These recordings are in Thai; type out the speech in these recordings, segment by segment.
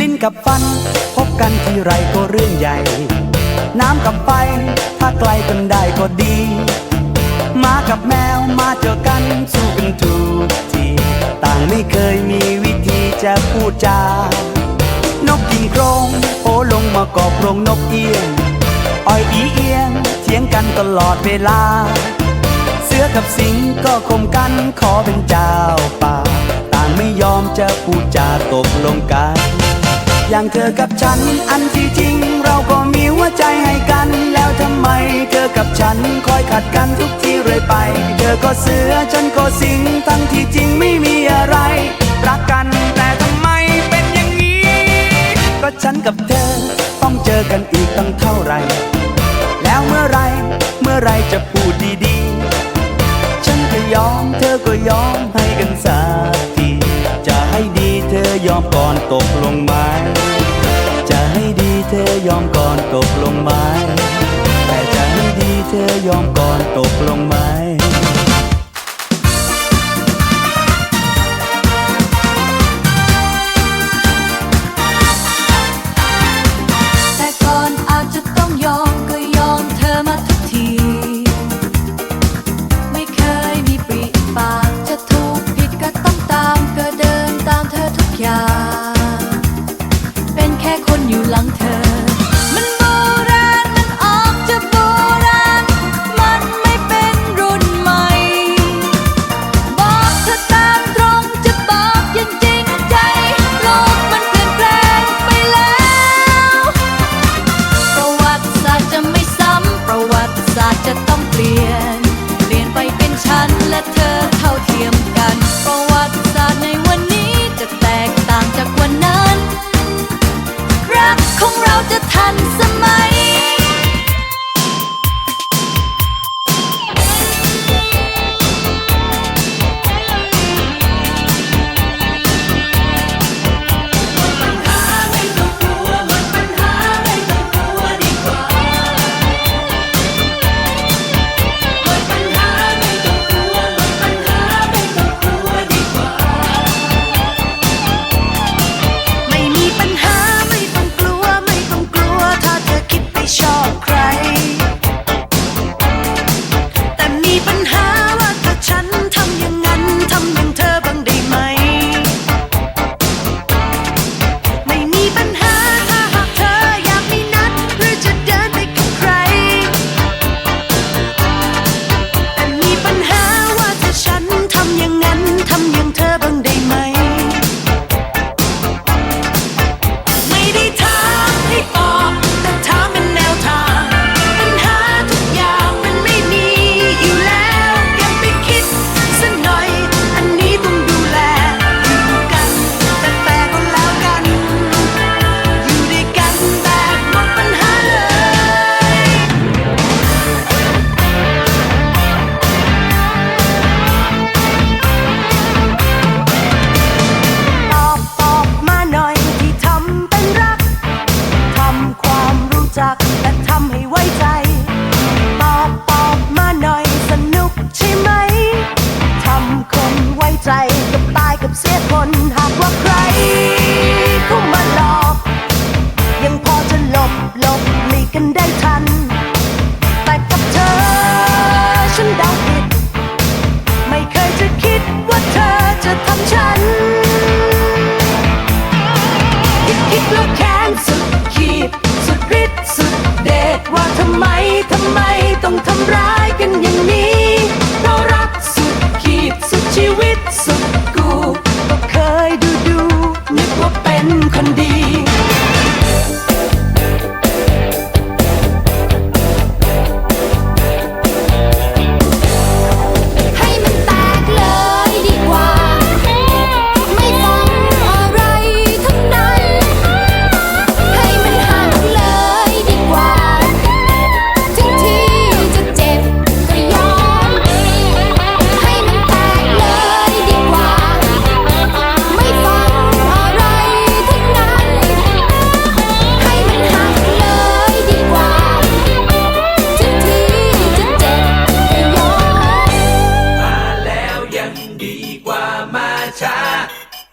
ลิ้นกับฟัน พบกันที่ไรก็เรื่องใหญ่ น้ำกับไฟ ถ้าไกลกันได้ก็ดีหมากับแมวมาเจอกันสู้กันทุกที ต่างไม่เคยมีวิธีจะพูดจา นกกินโครงโอลงมากอบโครงนกเอียงอ้อยอีเอียงเถียงกันตลอดเวลา เสือกับสิงก็คมกันขอเป็นเจ้าป่า ต่างไม่ยอมจะพูดจาตกลงกัน อย่างเธอกับฉันอันที่จริง เราก็มีหัวใจให้กัน แล้วทำไม เธอกับฉันคอยขัดกันทุกที่เรื่อยไป เธอก็เสือฉันก็สิงทั้งที่จริงไม่มีอะไร รักกัน ฉันกับเธอ ต้องเจอกันอีกตั้งเท่าไหร่ แล้วเมื่อไรเมื่อไรจะพูดดีๆ ฉันก็ยอมเธอก็ยอมให้กันสักที จะให้ดีเธอยอมก่อนตกลงไหม จะให้ดีเธอยอมก่อนตกลงไหม แต่จะให้ดีเธอยอมก่อนตกลงไหม หลบหลีกกันได้ทัน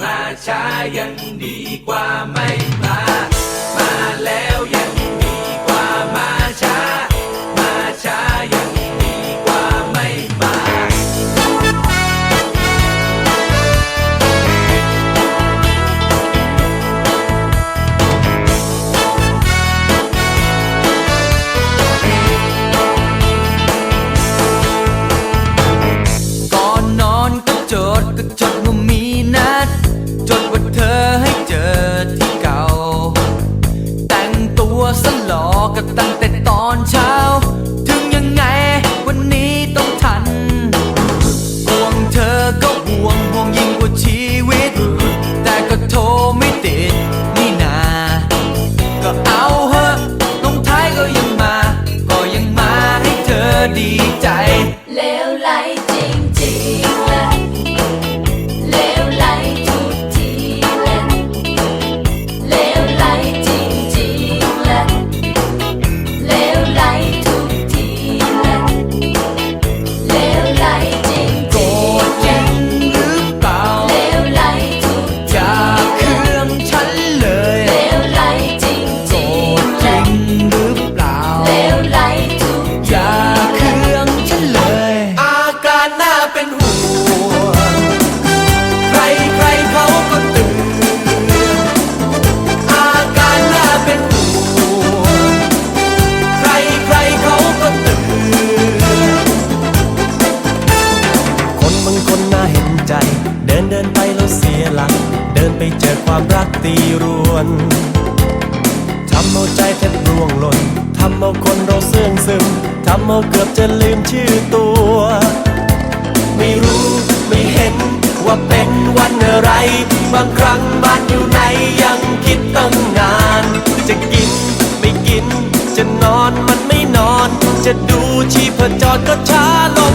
มาช้ายังดีกว่าไม่ ตีรวนทำเอาใจแทบร่วงหล่นทำเอาคนเราเสื่องซึมทำเอาเกือบจะลืมชื่อตัว ไม่รู้ไม่เห็นว่าเป็นวันอะไร บางครั้งบ้านอยู่ไหนยังคิดตั้งนาน จะกินไม่กิน จะนอนมันไม่นอน จะดูชีพจรก็ช้าลง